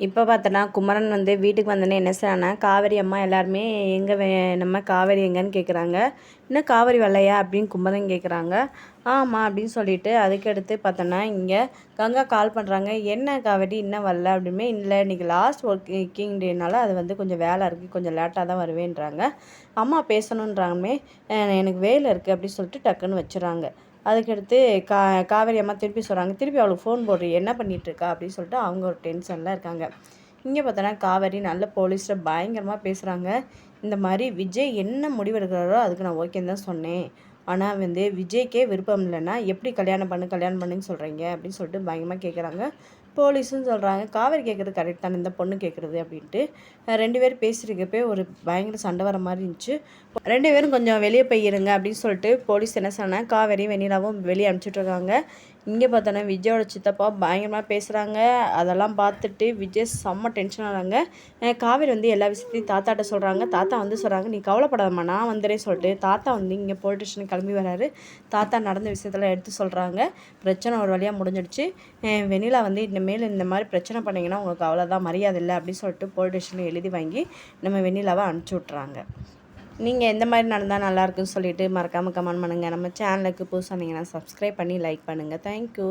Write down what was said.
இப்போ பார்த்தோன்னா குமரன் வந்து வீட்டுக்கு வந்தோடனே என்ன செய்யறானா காவேரி அம்மா எல்லாருமே எங்கே வே நம்ம காவேரி எங்கேன்னு கேட்குறாங்க இன்னும் காவேரி வரலையா அப்படின்னு குமரன் கேட்குறாங்க ஆமாம் அப்படின்னு சொல்லிட்டு அதுக்கடுத்து பார்த்தோன்னா இங்கே கங்கா கால் பண்ணுறாங்க என்ன காவேரி இன்னும் வரல அப்படிமே இல்லை இன்றைக்கி லாஸ்ட் ஒர்க்கிங் டேனால அது வந்து கொஞ்சம் வேலை இருக்குது கொஞ்சம் லேட்டாக தான் வருவேன்றாங்க. அம்மா பேசணுன்றாங்கமே எனக்கு வேலை இருக்குது அப்படின்னு சொல்லிட்டு டக்குன்னு வச்சுறாங்க அதுக்கடுத்து கா காவேரி அம்மா திருப்பி சொல்கிறாங்க திருப்பி அவளுக்கு ஃபோன் போடுறீ என்ன பண்ணிட்டு இருக்கா அப்படின்னு சொல்லிட்டு அவங்க ஒரு டென்ஷனில் இருக்காங்க. இங்கே பார்த்தோன்னா காவேரி நல்ல போலீஸில் பயங்கரமாக பேசுகிறாங்க இந்த மாதிரி விஜய் என்ன முடிவு எடுக்கிறாரோ அதுக்கு நான் ஓகேன்னு தான் சொன்னேன். ஆனால் வந்து விஜய்க்கே விருப்பம் இல்லைன்னா எப்படி கல்யாணம் பண்ணு கல்யாணம் பண்ணுன்னு சொல்கிறீங்க அப்படின்னு சொல்லிட்டு பயங்கரமாக கேட்குறாங்க போலீஸும் சொல்கிறாங்க காவேரி கேட்குறது கரெக்ட் தானே இந்த பொண்ணு கேட்குறது அப்படின்ட்டு. ரெண்டு பேரும் பேசியிருக்கப்பே ஒரு பயங்கர சண்டை வர மாதிரி இருந்துச்சு. ரெண்டு பேரும் கொஞ்சம் வெளியே போய் இருங்க அப்படின்னு சொல்லிட்டு போலீஸ் என்ன சொன்னால் காவேரி வெண்ணிலாவும் வெளியே அனுப்பிச்சிட்ருக்காங்க இங்கே பார்த்தோன்னா விஜயோட சித்தப்பா பயங்கரமாக பேசுகிறாங்க அதெல்லாம் பார்த்துட்டு விஜய் செம்ம டென்ஷன் ஆகிறாங்க. காவேரி வந்து எல்லா விஷயத்தையும் தாத்தாட்ட சொல்கிறாங்க தாத்தா வந்து சொல்கிறாங்க நீ கவலைப்படாதம்மா நான் வந்துடுறேன் சொல்லிட்டு தாத்தா வந்து இங்கே போலீஸ் ஸ்டேஷன் கிளம்பி வராரு. தாத்தா நடந்த விஷயத்தெல்லாம் எடுத்து சொல்கிறாங்க பிரச்சனை ஒரு வழியாக முடிஞ்சிடுச்சு. வெண்ணிலா வந்து இனிமேல் இந்த மாதிரி பிரச்சனை பண்ணிங்கன்னா உங்களுக்கு அவ்வளோதான் மரியாதை இல்லை அப்படின்னு சொல்லிட்டு போலீஸ் ஸ்டேஷனில் எழுதி வாங்கி நம்ம வெண்ணிலாவை அனுப்பிச்சி விட்றாங்க நீங்கள் எந்த மாதிரி நடந்தால் நல்லாயிருக்குன்னு சொல்லிட்டு மறக்காமல் கமெண்ட் பண்ணுங்கள் நம்ம சேனலுக்கு புதுசாக நீங்கள் சப்ஸ்கிரைப் பண்ணி லைக் பண்ணுங்கள் தேங்க்யூ